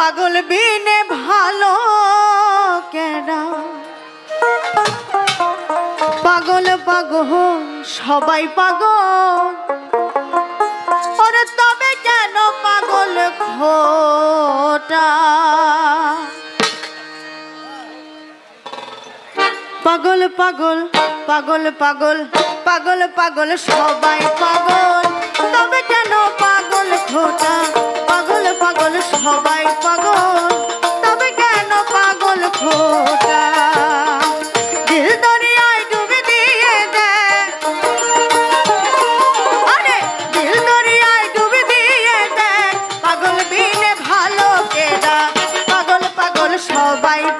পাগল বিনে ভালো কেনা পাগল পাগল, সবাই পাগল। ওরে তবে কেন পাগল খোটা? পাগল পাগল পাগল পাগল পাগল পাগল, সবাই পাগল। Bye.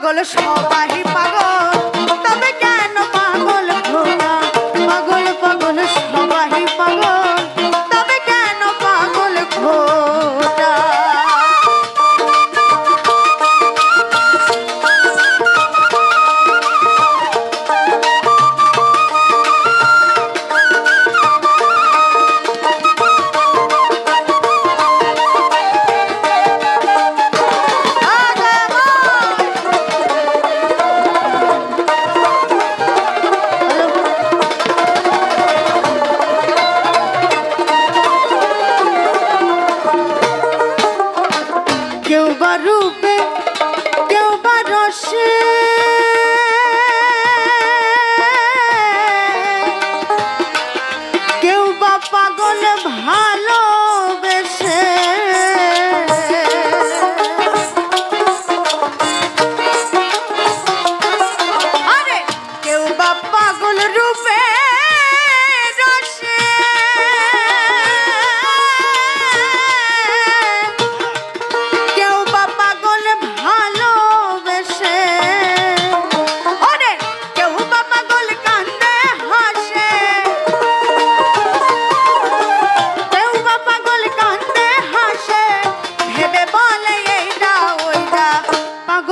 পাগল সবাই পাগল।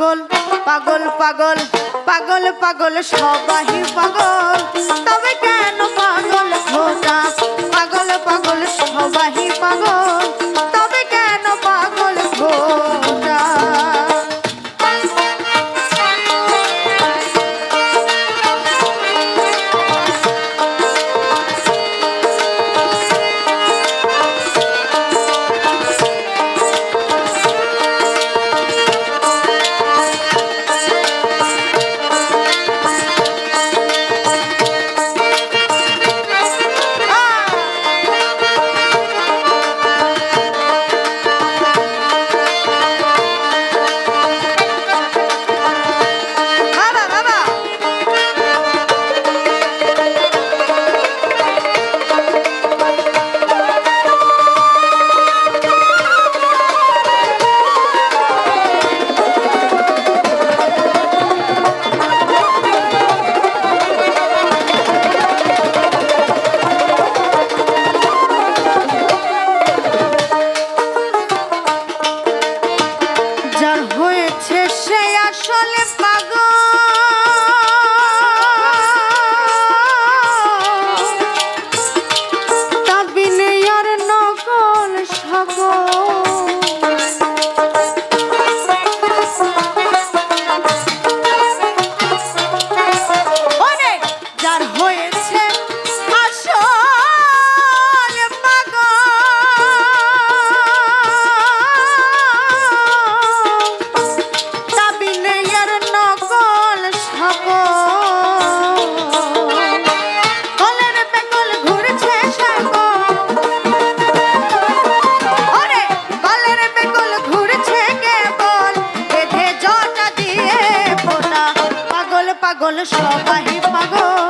পাগল পাগল পাগল পাগল পাগল, সবাই পাগল। তবে কেন পাগল? হোতা পাগল পাগল, সবাই পাগল। পাগল সবাই পাগল।